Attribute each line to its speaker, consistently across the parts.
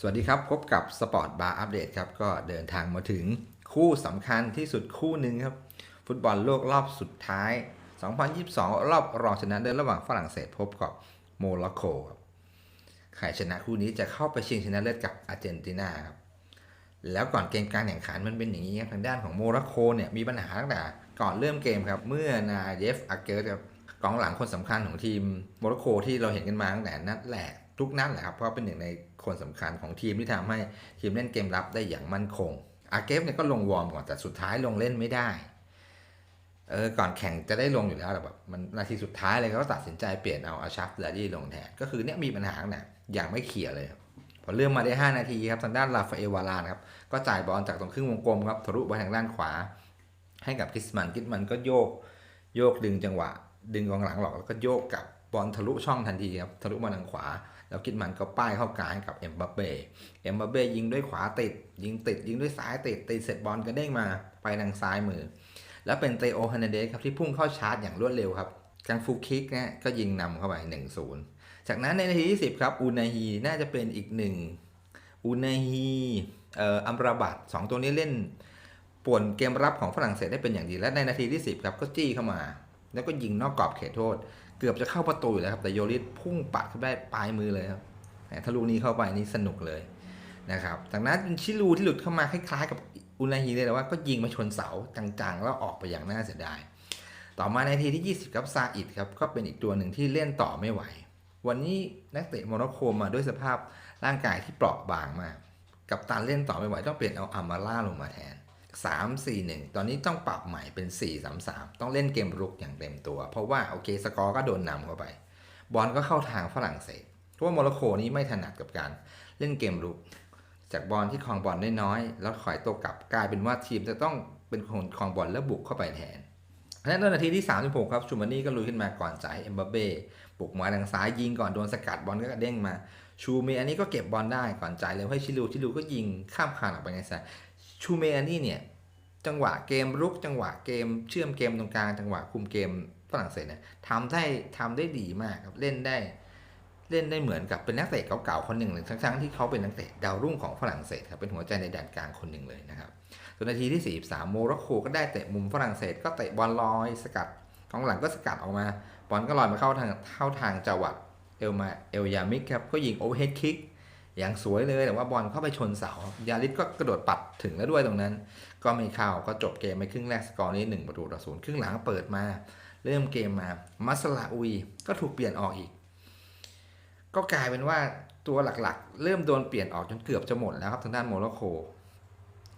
Speaker 1: สวัสดีครับ พบกับสปอร์ตบาร์อัปเดตครับ ก็เดินทางมาถึงคู่สำคัญที่สุดคู่หนึ่งครับ ฟุตบอลโลกรอบสุดท้าย 2022 รอบรองชนะเลิศระหว่างฝรั่งเศสพบกับโมร็อกโกครับใครชนะคู่นี้จะเข้าไปชิงชนะเลิศกับอาร์เจนตินาครับแล้วก่อนเกมการแข่งขันมันเป็นอย่างนี้ครับทางด้านของโมร็อกโกเนี่ยมีปัญหาตั้งแต่ก่อนเริ่มเกมครับ เมื่อนาเยฟอาเกร์ครับกองหลังคนสำคัญของทีมโมร็อกโกที่เราเห็นกันมาตั้งแต่นัดแรก ทุกนัดแหละครับเพราะเป็นหนึ่งในคนสำคัญของทีมที่ทำให้ทีมเล่นเกมรับได้อย่างมั่นคง อาเกฟเนี่ยก็ลงวอร์มก่อนแต่สุดท้ายลงเล่นไม่ได้เออก่อนแข่งจะได้ลงอยู่แล้วแต่แบบมันนาทีสุดท้ายเลยเขาก็ตัดสินใจเปลี่ยนเอาอาชัฟแลดี้ลงแทนก็คือเนี่ยมีปัญหาเนี่ยอย่างไม่เขี่ยเลยพอเริ่มมาได้ 5 นาทีครับทางด้านลาฟาเอวาลานครับก็จ่ายบอลจากตรงครึ่งวงกลมครับทะลุไปทางด้านขวา ให้กับกิสมันกิสมันก็โยกโยกดึงจังหวะ ดึงกองหลังหลอกแล้วก็โยกกลับ บอลทะลุช่องทันทีครับทะลุมาทางขวา แล้วกิดมันก็ป้ายเข้ากลางกับเอ็มบัปเป้เอ็มบัปเป้ยิงด้วยขวาติด ยิงติดยิงด้วยซ้ายติดติดเสร็จบอลก็เด้งมาไปทางซ้ายมือ แล้วเป็นเตโอฮันเดสครับที่พุ่งเข้าชาร์จอย่างรวดเร็วครับกังฟูคิกนะก็ยิงนำเข้าไป 1-0 จากนั้นในนาทีที่ 10 ครับอูนาฮีน่าจะเป็นอีกหนึ่งอูนาฮีเอ่ออัมราบัตสองตัวนี้เล่นป่วนเกมรับของฝรั่งเศสได้เป็นอย่างดีและในนาทีที่ 10 ครับก็จี้เข้ามา แล้วก็ยิงนอกกรอบเขตโทษ เกือบจะเข้าประตูอยู่แล้วครับ แต่โยริสพุ่งปัดเข้าไปได้ปลายมือเลยครับถ้าลูกนี้เข้าไปนี่สนุกเลยนะครับจากนั้นชิลูที่หลุดเข้ามาคล้ายๆกับอุนาฮีเลยแต่ว่าก็ยิงมาชนเสาจังๆ แล้วออกไปอย่างน่าเสียดาย ต่อมาในทีที่ 20 ครับซาอิดครับก็เป็นอีกตัวหนึ่งที่เล่นต่อไม่ไหว วันนี้นักเตะโมร็อกโกมาด้วยสภาพร่างกายที่เปราะบางมาก กับตันเล่นต่อไม่ไหวต้องเปลี่ยนเอาอามาล่าลงมาแทน 3 4 1 ตอนนี้ต้องปรับใหม่เป็น 4 3 3 ต้องเล่นเกมรุกอย่างเต็มตัว เพราะว่าโอเคสกอร์ก็โดนนำเข้าไป บอลก็เข้าทางฝรั่งเศส เพราะว่าโมร็อกโกนี้ไม่ถนัดกับการเล่นเกมรุก จากบอลที่ครองบอลได้น้อย แล้วถอยตัวกลับกลายเป็นว่าทีมจะต้องเป็นคนครองบอลแล้วบุกเข้าไปแทนและในนาทีที่ 36 ครับชูมานี่ก็ลุยขึ้นมาก่อนจ่ายเอ็มบัเบ้บุกมาทางซ้ายยิงก่อนโดนสกัดบอลก็เด้งมา ชูเมอันนี้ก็เก็บบอลได้ก่อนจ่ายเร็วให้ชิลูชิลูก็ยิงข้ามคานออกไปในสาย ชูเมอันนี้เนี่ยจังหวะเกมรุกจังหวะเกม เชื่อมเกมตรงกลางจังหวะคุมเกมฝรั่งเศสเนี่ยทำได้ทำได้ดีมากครับเล่นได้ เล่นได้เหมือนกับเป็นนักเตะเก่าๆคนหนึ่งเลยทั้งๆที่เขาเป็นนักเตะดาวรุ่งของฝรั่งเศสครับเป็นหัวใจในแดนกลางคนหนึ่งเลยนะครับส่วนนาทีที่ 43 โมร็อกโกก็ได้เตะมุมฝรั่งเศส ก็เตะบอลลอยสกัดกองหลังก็สกัดออกมาบอลก็ลอยมาเข้าทางเข้าทางจังหวะเอลมาเอลยามิกครับก็ยิงโอเวอร์เฮดคิก อย่างสวยเลยแต่ว่าบอลเข้าไปชนเสายาลิสก็กระโดดปัดถึงแล้วด้วยตรงนั้น ก็ไม่เข้าก็จบเกมไปครึ่งแรกสกอร์นี้1ประตูต่อศูนย์ครึ่งหลังเปิดมา เริ่มเกมมามัสลาอุยก็ถูกเปลี่ยนออกอีก ก็กลายเป็นว่าตัวหลักๆ เริ่มโดนเปลี่ยนออกจนเกือบจะหมดแล้วครับทางด้านโมร็อกโก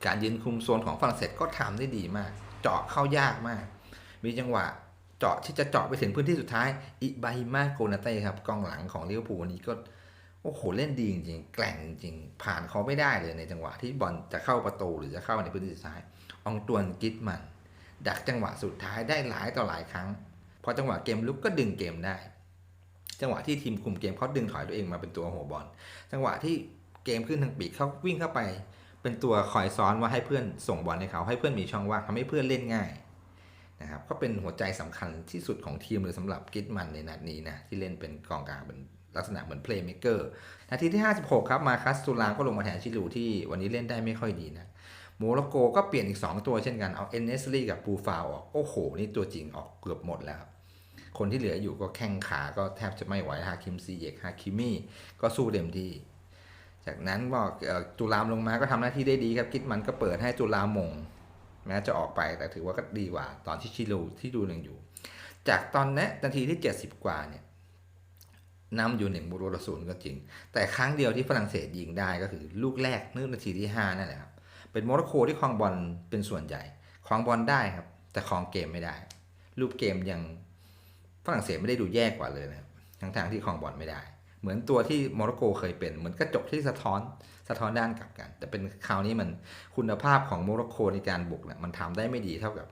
Speaker 1: การยืนคุมโซนของฝรั่งเศสก็ทำได้ดีมาก เจาะเข้ายากมาก มีจังหวะเจาะที่จะเจาะไปถึงพื้นที่สุดท้ายอิบาฮิมาโกนาเต้ครับกองหลังของลิเวอร์พูลวันนี้ก็ โอ้โหเล่นดีจริงๆแกร่งจริงๆผ่านเขาไม่ได้เลยในจังหวะที่บอลจะเข้าประตูหรือจะเข้าในพื้นที่สุดท้ายองตวนกิตมัน ดักจังหวะสุดท้ายได้หลายต่อหลายครั้ง พอจังหวะเกมลุกก็ดึงเกมได้ จังหวะที่ทีมคุมเกมเขาดึงถอยตัวเองมาเป็นตัวหัวบอล จังหวะที่เกมขึ้นทางปีกเขาวิ่งเข้าไป เป็นตัวคอยซ้อนว่าให้เพื่อนส่งบอลให้เขาให้เพื่อนมีช่องว่างทำให้เพื่อนเล่นง่ายนะครับก็เป็นหัวใจสำคัญที่สุดของทีมเลยสำหรับกิตมันในนัดนี้นะที่เล่นเป็นกองกลางเป็น ลักษณะเหมือนเพลย์เม k เกอร์นาทีที่ 56 ครับมาคัสตูรามก็ลงมาแทนชิลูที่วันนี้เล่นได้ไม่ค่อยดีนะโมร็อกโกก็เปลี่ยนอีก 2 ตัวเช่นกันเอาเอนเนสลีกับปูฟาวออก โอ้โห นี่ตัวจริงออกเกือบหมดแล้วครับคนที่เหลืออยู่ก็แข้งขาก็แทบจะไม่ไหวฮาคิมซีเยกฮาคิมี่ก็สู้เต็มที่จากนั้นก็ตุลามลงมาก็ทำหน้าที่ได้ดีครับคิดมันก็เปิดให้ตุลามมงแม้จะออกไปแต่ถือว่าก็ดีกว่า ตอนที่ชิลูที่ดูหนึ่งอยู่ จากตอนนี้นาทีที่ 70 กว่าเนี่ย นำอยู่หนึ่งบุรุษศูนย์ก็จริง แต่ครั้งเดียวที่ฝรั่งเศสยิงได้ก็คือลูกแรกนึกนาทีที่5นั่นแหละครับ เป็นโมร็อกโกที่ครองบอลเป็นส่วนใหญ่ครองบอลได้ครับ แต่ครองเกมไม่ได้ รูปเกมยังฝรั่งเศสไม่ได้ดูแย่กว่าเลยนะครับทั้งทางที่ครองบอลไม่ได้ เหมือนตัวที่โมร็อกโกเคยเป็นเหมือนกระจกที่สะท้อนสะท้อนด้านกลับกัน แต่เป็นคราวนี้มันคุณภาพของโมร็อกโกในการบุกเนี่ยมันทำได้ไม่ดีเท่ากับ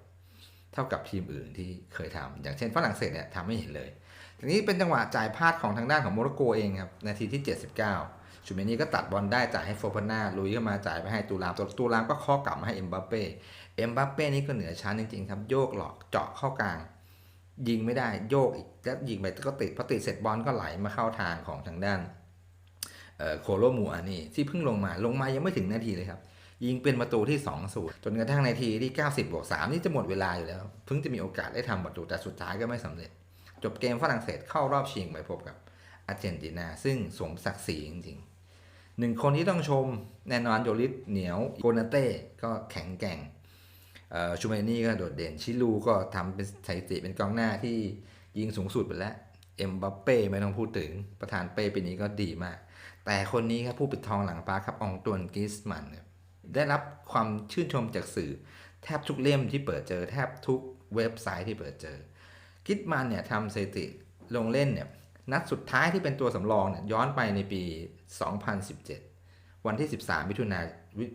Speaker 1: เท่ากับทีมอื่นที่เคยทำอย่างเช่นฝรั่งเศสเนี่ยทำไม่เห็นเลย ทีนี้เป็นจังหวะจ่ายพลาดของทางด้านของโมร็อกโกเองครับ นาทีที่ 79 ชูเมนี่ก็ตัดบอลได้จ่ายให้โฟฟาน่าลุยเข้ามาจ่ายไปให้ตูรามตัวตูรามก็ข้อกลับมาให้เอ็มบัปเป้ เอ็มบัปเป้นี่ก็เหนือชั้นจริงๆครับ โยกหลอกเจาะเข้ากลาง ยิงไม่ได้โยกอีกแล้วยิงไปก็ติดพอติดเสร็จบอลก็ไหลมาเข้าทางของทางด้านโคโลมูอานี่ที่เพิ่งลงมาลงมายังไม่ถึงนาทีเลยครับยิงเป็นประตูที่2 0จนกระทั่งนาทีที่ 90บวก3นี่จะหมดเวลาอยู่แล้ว เพิ่งจะมีโอกาสได้ทำประตูแต่สุดท้ายก็ไม่สำเร็จ จบเกมฝรั่งเศสเข้ารอบชิงไปพบกับอาร์เจนตินา ซึ่งสมศักดิ์ศรีจริงๆหนึ่งคนที่ต้องชมแน่นอนโยลิสเหนียวโกนาเต้ก็แข็งแกร่งชูเมนี่ก็โดดเด่น ชิลูก็ทำเป็นสถิติเป็นกองหน้าที่ยิงสูงสุดไปแล้ว เอ็มบัปเป้ไม่ต้องพูดถึงประธานเป้ปีนี้ก็ดีมาก แต่คนนี้ครับผู้ปิดทองหลังปาครับองตวนกิสมันได้รับความชื่นชมจากสื่อ แทบทุกเล่มที่เปิดเจอ แทบทุกเว็บไซต์ที่เปิดเจอ กิสมันเนี่ยทำสถิติลงเล่นเนี่ยนัดสุดท้ายที่เป็นตัวสำรองเนี่ยย้อนไปในปี 2017 วันที่ 13 มิถุนาย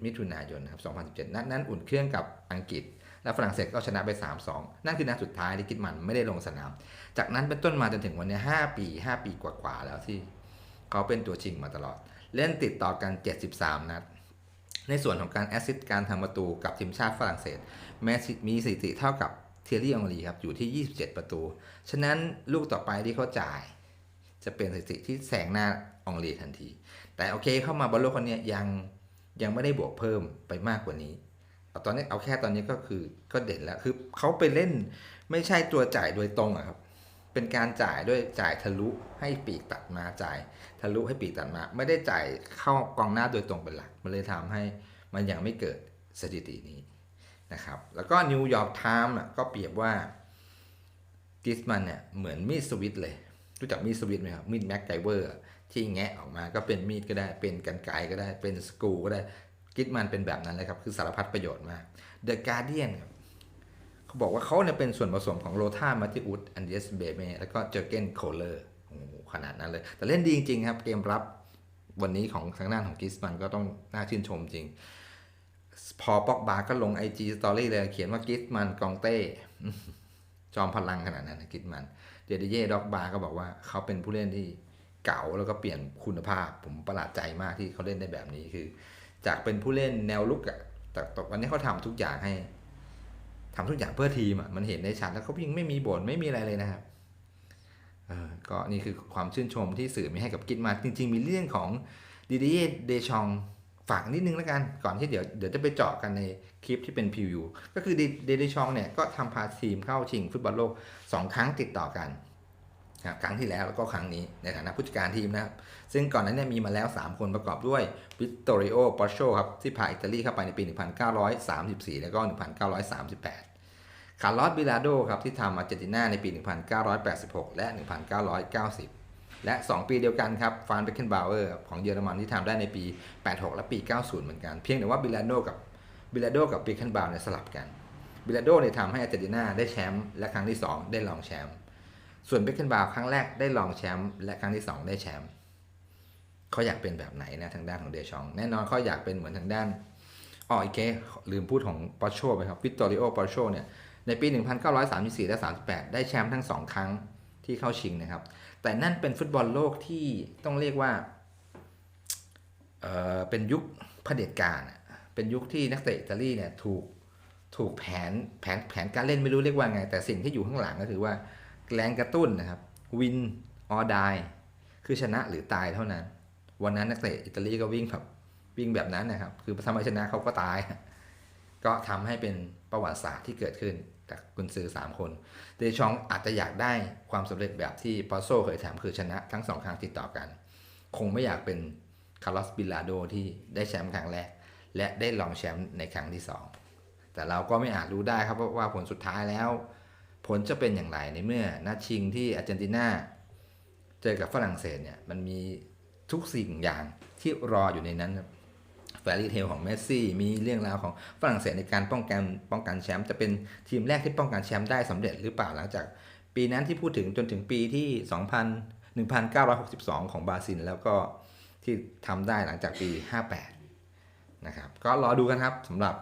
Speaker 1: มิถุนายนครับ 2017 นัดนั้นอุ่นเครื่องกับอังกฤษ และฝรั่งเศสก็ชนะไป 3-2 นั่นคือนัดสุดท้ายที่กิสมันไม่ได้ลงสนาม จากนั้นเป็นต้นมาจนถึงวันนี้ 5 ปี 5 ปีกว่าๆแล้วที่เขาเป็นตัวจริงมาตลอด เล่นติดต่อกัน 73 นัด ในส่วนของการแอสซิสต์การทำประตูกับทีมชาติฝรั่งเศสแม้มีสถิติเท่ากับ เทยรี่อองรีครับอยู่ที่ 27 ประตู ฉะนั้นลูกต่อไปที่เขาจ่าย จะเป็นสถิติที่แซงหน้าอองรีทันที แต่โอเคเข้ามาบอลโลกคนนี้ยังยังไม่ได้บวกเพิ่มไปมากกว่านี้เอาตอนนี้เอาแค่ตอนนี้ก็คือก็เด่นแล้วคือเขาไปเล่นไม่ใช่ตัวจ่ายโดยตรงอะครับเป็นการจ่ายด้วยจ่ายทะลุให้ปีกตัดมาจ่าย ทะลุให้ปีกตัดมา ไม่ได้จ่ายเข้ากองหน้าโดยตรงเป็นหลัก มันเลยทำให้มันยังไม่เกิดสถิตินี้ นะครับ แล้วก็นิวยอร์กไทม์ก็เปรียบว่ากิสมันเนี่ยเหมือนมีดสวิตเลย รู้จักมีดสวิตไหมครับ มีดแม็กไกเวอร์ที่แงะออกมาก็เป็นมีดก็ได้ เป็นกันไกรก็ได้ เป็นสกรูก็ได้ กิสมันเป็นแบบนั้นเลยครับ คือสารพัดประโยชน์มากเดอะการเดียนครับเขาบอกว่าเขาเนี่ยเป็นส่วนผสมของโรธามาติอุสอันเดสเบเมแล้วก็เจอเกนโคลเลอร์โอ้ขนาดนั้นเลย แต่เล่นดีจริงๆครับ เกมรับวันนี้ของทางด้านของกิสมันก็ต้องน่าชื่นชมจริง พอปอกบาก็ลง IG Story เลย เขียนว่ากิสมันกองเต้ จอมพลังขนาดนั้นกิสมันเดดเย่ด็อกบาก็บอกว่าเขาเป็นผู้เล่นที่เก่าแล้วก็เปลี่ยนคุณภาพ ผมประหลาดใจมากที่เขาเล่นได้แบบนี้คือ จากเป็นผู้เล่นแนวลุกอะแต่ตอนนี้เขาทำทุกอย่างให้ทำทุกอย่างเพื่อทีมอะมันเห็นได้ชัดแล้วเขายิงไม่มีบ่นไม่มีอะไรเลยนะครับเออก็นี่คือความชื่นชมที่สื่อมีให้กับกิจมาจริง ๆ มีเรื่องของดีดีเดชอง ฝากนิดนึงแล้วกันก่อนที่เดี๋ยวเดี๋ยวจะไปเจาะกันในคลิปที่เป็นพรีวิวก็คือเดเดชองเนี่ยก็ทำพาทีมเข้าชิงฟุตบอลโลก 2 ครั้งติดต่อกันครับครั้งที่แล้วแล้วก็ครั้งนี้ในฐานะผู้จัดการทีมนะครับ ซึ่งก่อนนั้นเนี่ยมีมาแล้ว 3 คนประกอบด้วยวิตโตริโอปอโชครับ ที่พาอิตาลีเข้าไปในปี 1934 แล้วก็ 1938 คาร์ลอสบิลาโดครับ ที่ทำอาร์เจนตินาในปี 1986 และ 1990 และ 2 ปีเดียวกันครับฟานเบคเคนบาวเออร์ของเยอรมันที่ทำได้ในปี 86 และปี 90 เหมือนกัน เพียงแต่ว่าบิลาโดกับบิลาโดกับเบคเคนบาวเนี่ยสลับกันบิลาโดเนี่ยทำให้อาร์เจนตินาได้แชมป์และครั้งที่ 2 ได้รองแชมป์ส่วนเบคเคนบาวครั้งแรกได้รองแชมป์และครั้งที่ 2 ได้แชมป์เขาอยากเป็นแบบไหนนะทางด้านของเดชองแน่นอนเขาอยากเป็นเหมือนทางด้านอ๋ออีกเคลืมพูดของปอโชไปครับวิตตอริโอปอโชเนี่ยในปี 1934 และ 38 ได้แชมป์ทั้ง 2 ครั้งที่เข้าชิงนะครับ แต่นั่นเป็นฟุตบอลโลกที่ต้องเรียกว่าเออเป็นยุคเผด็จการเป็นยุคที่นักเตะอิตาลีเนี่ยถูกถูกแผนแผนแผนการเล่นไม่รู้เรียกว่าไง แต่สิ่งที่อยู่ข้างหลังก็คือว่าแรงกระตุ้นนะครับวินออดายคือชนะหรือตายเท่านั้น วันนั้นนักเตะอิตาลีก็วิ่งแบบวิ่งแบบนั้นนะครับ คือทำไมชนะเขาก็ตาย ก็ทำให้เป็นประวัติศาสตร์ที่เกิดขึ้น จากกุนซือสามคนเดชองอาจจะอยากได้ความสำเร็จแบบที่ปอโซเคยทำคือชนะทั้งสองครั้งติดต่อกัน คงไม่อยากเป็นคาร์ลอสบิลลาโดที่ได้แชมป์ครั้งแรก และได้รองแชมป์ในครั้งที่สองแต่เราก็ไม่อาจรู้ได้ครับว่าผลสุดท้ายแล้ว ผลจะเป็นอย่างไรในเมื่อนัดชิงที่อาร์เจนตินาเจอกับฝรั่งเศสเนี่ยมันมีทุกสิ่งอย่างที่รออยู่ในนั้นครับ แฟรี่เทลของเมสซี่มีเรื่องราวของฝรั่งเศสในการป้องกันป้องกันแชมป์จะเป็นทีมแรกที่ป้องกันแชมป์ได้สำเร็จหรือเปล่าหลังจาก ปีนั้นที่พูดถึงจนถึงปีที่ 2000 1962 ของบราซิลแล้วก็ที่ทำได้หลังจากปี 58 นะครับ ก็รอดูกันครับสำหรับ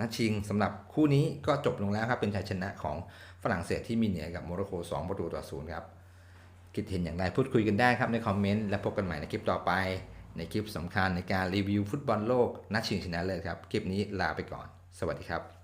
Speaker 1: นัดชิงสำหรับคู่นี้ก็จบลงแล้วครับเป็นชัยชนะของฝรั่งเศสที่มีเหนือกับโมร็อกโก2 ประตูต่อศูนย์ครับคิดเห็นอย่างไรพูดคุยกันได้ครับในคอมเมนต์และพบกันใหม่ในคลิปต่อไป ในคลิปสำคัญในการรีวิวฟุตบอลโลกนัดชิงชนะเลิศครับ คลิปนี้ลาไปก่อน สวัสดีครับ